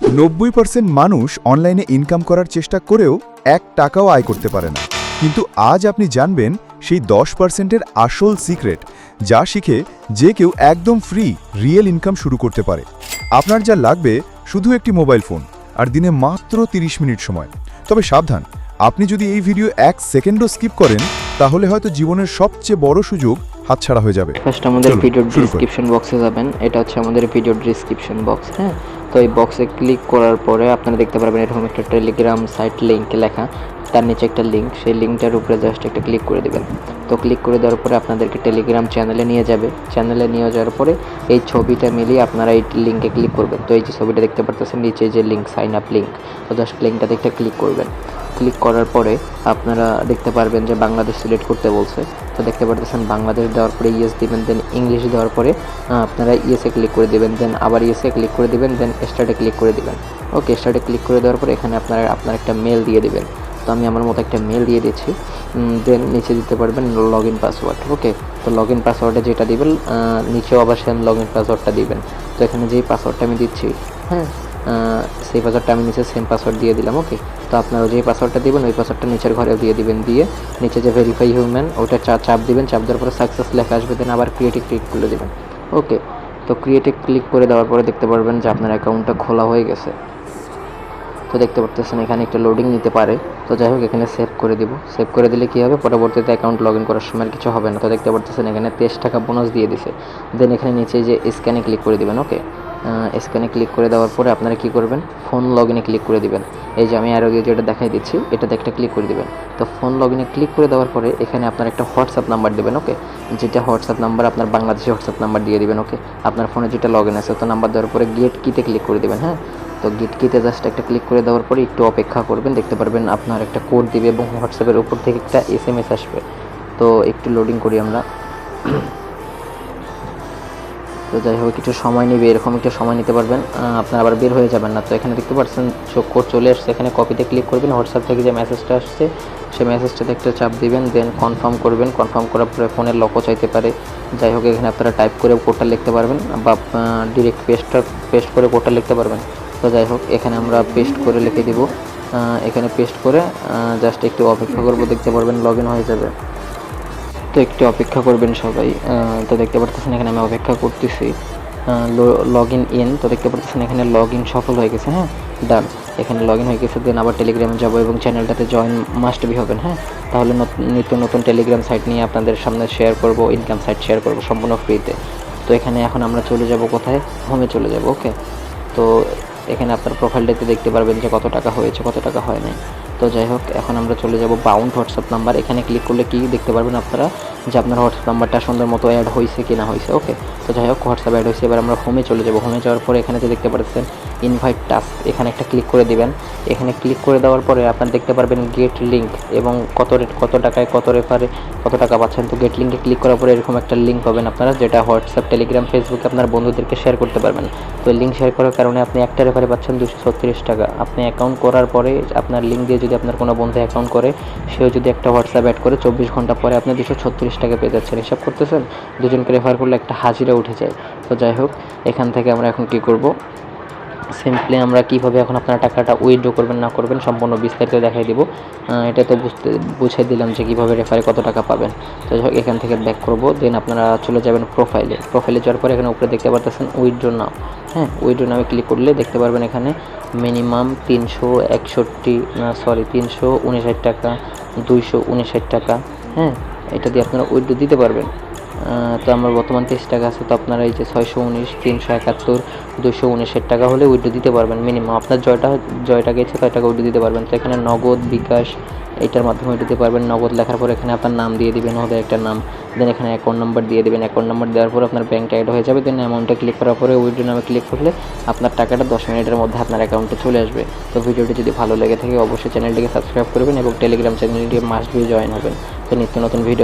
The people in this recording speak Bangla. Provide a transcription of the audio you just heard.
নব্বই পার্সেন্ট মানুষ অনলাইনে ইনকাম করার চেষ্টা করেও এক টাকাও আয় করতে পারে না। কিন্তু আজ আপনি জানবেন সেই দশ পার্সেন্টের আসল সিক্রেট যা শিখে যে কেউ একদম ফ্রি রিয়েল ইনকাম শুরু করতে পারে। আপনার যা লাগবে শুধু একটি মোবাইল ফোন আর দিনে মাত্র 30 মিনিট সময়। তবে সাবধান আপনি যদি এই ভিডিও এক সেকেন্ডও স্কিপ করেন তাহলে হয়তো জীবনের সবচেয়ে বড় সুযোগ হাতছাড়া হয়ে যাবে। ফার্স্ট আমাদের ভিডিওর ডিসক্রিপশন বক্সে যাবেন। এটা হচ্ছে আমাদের ভিডিওর ডিসক্রিপশন বক্স হ্যাঁ? তো এই বক্সে ক্লিক করার পরে আপনারা দেখতে পারবেন এরকম একটা টেলিগ্রাম সাইট লিঙ্ক লেখা। তার নিচে একটা লিঙ্ক সেই লিঙ্কটার উপরে জাস্ট একটা ক্লিক করে দেবেন। তো ক্লিক করে দেওয়ার পরে আপনাদেরকে টেলিগ্রাম চ্যানেলে নিয়ে যাবে। চ্যানেলে নিয়ে যাওয়ার পরে এই ছবিটা মিলিয়ে আপনারা এই লিঙ্কে ক্লিক করবেন। তো এই যে ছবিটা দেখতে পারতেছেন, নিচে যে লিঙ্ক সাইন আপ লিঙ্ক তো জাস্ট লিঙ্কটাতে একটা ক্লিক করবেন। ক্লিক করার পরে আপনারা দেখতে পারবেন যে বাংলাদেশ সিলেক্ট করতে বলছে। তো দেখতে পারতেছেন বাংলাদেশ দেওয়ার পরে ইয়েস দিবেন, দেন ইংলিশ দেওয়ার পরে আপনারা ইয়েসে ক্লিক করে দিবেন, দেন আবার ইয়েসে ক্লিক করে দিবেন, দেন স্টার্টে ক্লিক করে দিবেন। ওকে, স্টার্টে ক্লিক করে দেওয়ার পরে এখানে আপনারা আপনার একটা মেল দিয়ে দিবেন। তো আমি আমার মতো একটা মেল দিয়ে দিচ্ছি দেন নিচে দিতে পারবেন লগ ইন পাসওয়ার্ড ওকে? তো লগ ইন পাসওয়ার্ডে যেটা দিবেন নিচেও আবার সেম লগ ইন পাসওয়ার্ডটা দিবেন। তো এখানে যেই পাসওয়ার্ডটা আমি দিচ্ছি হ্যাঁ সেই পাসওয়ার্ডটা আমি নিচে সেম পাসওয়ার্ড দিয়ে দিলাম ওকে তো আপনারা যেই পাসওয়ার্ডটা দিবেন, ওই পাসওয়ার্ডটা নিচের ঘরেও দিয়ে দিবেন, দিয়ে নিচে যে ভেরিফাই হিউম্যান ওটা চাপ দিবেন, চাপ দেওয়ার পরে সাকসেস লেখা আসবে দেন আবার ক্রিয়েটিভ ক্লিক করে দিবেন ওকে তো ক্রিয়েটিভ ক্লিক করে দেওয়ার পরে দেখতে পারবেন যে আপনার অ্যাকাউন্টটা খোলা হয়ে গেছে। তো দেখতে পারতেছেন, এখানে একটা লোডিং নিতে পারে। তো যাই হোক, এখানে সেভ করে দিব। সেভ করে দিলে কী হবে? পরবর্তীতে অ্যাকাউন্ট লগ ইন করার সময় কিছু হবে না। তো দেখতে পারতেছেন, এখানে তেইশ টাকা বোনাস দিয়ে দিছে। দেন এখানে নিচে যে স্ক্যানে ক্লিক করে দিবেন ওকে স্ক্যানে ক্লিক করে দেওয়ার পরে আপনারা কি করবেন? ফোন লগ ক্লিক করে দিবেন। এই যে আমি আর আগে যেটা দেখাই দিচ্ছি, এটাতে একটা ক্লিক করে দিবেন। তো ফোন লগ ক্লিক করে দেওয়ার পরে এখানে আপনার একটা হোয়াটসঅ্যাপ নাম্বার দেবেন ওকে যেটা হোয়াটসঅ্যাপ নাম্বার আপনার বাংলাদেশি হোয়াটসঅ্যাপ নাম্বার দিয়ে দিবেন ওকে আপনার ফোনে যেটা লগ আছে, তো নাম্বার দেওয়ার পরে গেট কিতে ক্লিক করে দিবেন হ্যাঁ? তো গেট কিতে জাস্ট একটা ক্লিক করে দেওয়ার পরে একটু অপেক্ষা করবেন, দেখতে পারবেন আপনার একটা কোড দিবে এবং হোয়াটসঅ্যাপের উপর থেকে একটা এস আসবে। তো একটু লোডিং করি আমরা। তো যাই হোক, একটু সময় নেবে, এরকম একটু সময় নিতে পারবেন। আপনার আবার বের হয়ে যাবেন না। তো এখানে দেখতে পাচ্ছেন কোড চলে আসছে এখানে কপিতে ক্লিক করবেন হোয়াটসঅ্যাপ থেকে যে মেসেজটা আসছে, সেই মেসেজটাতে একটা চাপ দিবেন দেন কনফার্ম করবেন। কনফার্ম করার পরে ফোনের লকও চাইতে পারে। যাই হোক, এখানে আপনারা টাইপ করে কোডটা লিখতে পারবেন বা ডিরেক্ট পেস্টটা পেস্ট করে কোডটা লিখতে পারবেন। তো যাই হোক, এখানে আমরা পেস্ট করে লিখে দিব। এখানে পেস্ট করে জাস্ট একটু অপেক্ষা করব, দেখতে পারবেন লগ ইন হয়ে যাবে। তো একটু অপেক্ষা করবেন সবাই তো দেখতে পারতেছেন এখানে আমি অপেক্ষা করতেছি। লগ ইন ইন তো দেখতে পারতেছেন এখানে লগ ইন সফল হয়ে গেছে হ্যাঁ? ডান এখানে লগ ইন হয়ে গেছে দেন আবার টেলিগ্রামে যাব এবং চ্যানেলটাতে জয়েন মাস্ট বি হবেন হ্যাঁ? তাহলে নত- নিত্য নতুন টেলিগ্রাম সাইট নিয়ে আপনাদের সামনে শেয়ার করব ইনকাম সাইট শেয়ার করব সম্পূর্ণ ফ্রিতে তো এখানে এখন আমরা চলে যাব কোথায়? হোমে চলে যাব ওকে তো এখানে আপনার প্রোফাইলটাতে দেখতে পারবেন যে কত টাকা হয়েছে, কত টাকা হয় নাই। তো যাই হোক, এখন আমরা চলে যাব বাউন্ড হোয়াটসঅ্যাপ নাম্বার এখানে ক্লিক করলে কি দেখতে পারবেন আপনারা? যে আপনার হোয়াটসঅ্যাপ নাম্বারটা সুন্দর মতো অ্যাড হয়েছে কি না হয়েছে ওকে তো যাই হোক হোয়াটসঅ্যাপ অ্যাড হয়েছে এবার আমরা হোমে চলে যাব। হোমে যাওয়ার পরে এখানে যে দেখতে পাচ্ছেন ইনভাইট টাস্ক এখানে একটা ক্লিক করে দিবেন। এখানে ক্লিক করে দেওয়ার পরে আপনারা দেখতে পারবেন গেট লিঙ্ক এবং কত রেট কত টাকায় কত রেফারে কত টাকা পাচ্ছেন। তো গেট লিঙ্কে ক্লিক করার পরে এরকম একটা লিঙ্ক পাবেন আপনারা, যেটা হোয়াটসঅ্যাপ টেলিগ্রাম ফেসবুকে আপনার বন্ধুদেরকে শেয়ার করতে পারবেন। তো লিঙ্ক শেয়ার করার কারণে আপনি একটা রেফারে পাচ্ছেন দুশো ছত্রিশ টাকা। আপনি অ্যাকাউন্ট করার পরে আপনার লিঙ্ক দিয়ে যদি আপনার কোনো বন্ধু অ্যাকাউন্ট করে, সেও যদি একটা হোয়াটসঅ্যাপ অ্যাড করে, চব্বিশ ঘণ্টা পরে আপনি দুশো ছত্রিশ টাকা পেয়ে যাচ্ছেন। হিসাব করতেছেন, দুজনকে রেফার করলে একটা হাজিরা উঠে যায়। তো যাই হোক, এখান থেকে আমরা এখন কী করব? সিম্পলি আমরা কীভাবে এখন আপনারা টাকাটা উইথড্র করবেন, না করবেন, সম্পূর্ণ বিস্তারিত দেখাই দিব। এটা তো বুঝতে, বুঝিয়ে দিলাম যে কীভাবে রেফারে কত টাকা পাবেন। তো এখান থেকে ব্যাক করব দেন আপনারা চলে যাবেন প্রোফাইলে প্রোফাইলে যাওয়ার পরে এখানে উপরে দেখতে পাচ্ছেন উইথড্র নাও হ্যাঁ উইথড্র নামে ক্লিক করলে দেখতে পারবেন এখানে মিনিমাম তিনশো একষট্টি সরি তিনশো উনষাট টাকা, দুইশো উনষাট টাকা। হ্যাঁ এটা দিয়ে আপনারা উইথড্র দিতে পারবেন। তো আমার বর্তমান তেইশ টাকা আছে, তো আপনারা এই যে ছয়শো উনিশ, তিনশো একাত্তর দুশো উনিশের টাকা হলে উইড্রো দিতে পারবেন মিনিমাম আপনার জয়টা জয়টা গেছে, ছয় টাকা উইড্রো দিতে পারবেন। তো এখানে নগদ বিকাশ, এটার মাধ্যমে দিতে পারবেন। নগদ লেখার পর এখানে আপনার নাম দিয়ে দিবেন, ওদের একটা নাম। দেন এখানে অ্যাকাউন্ট নাম্বার দিয়ে দেবেন। অ্যাকাউন্ট নাম্বার দেওয়ার পর আপনার ব্যাঙ্কটা অ্যাড হয়ে যাবে। দেন অ্যামাউন্টে ক্লিক করার পরে উইড্রো নামে ক্লিক করলে আপনার টাকাটা দশ মিনিটের মধ্যে আপনার অ্যাকাউন্টে চলে আসবে। তো ভিডিওটি যদি ভালো লেগে থাকে, অবশ্যই চ্যানেলটিকে সাবস্ক্রাইব করবেন এবং টেলিগ্রাম চ্যানেলটি মাস্ট বি জয়েন হবেন। তো নিত্য নতুন ভিডিও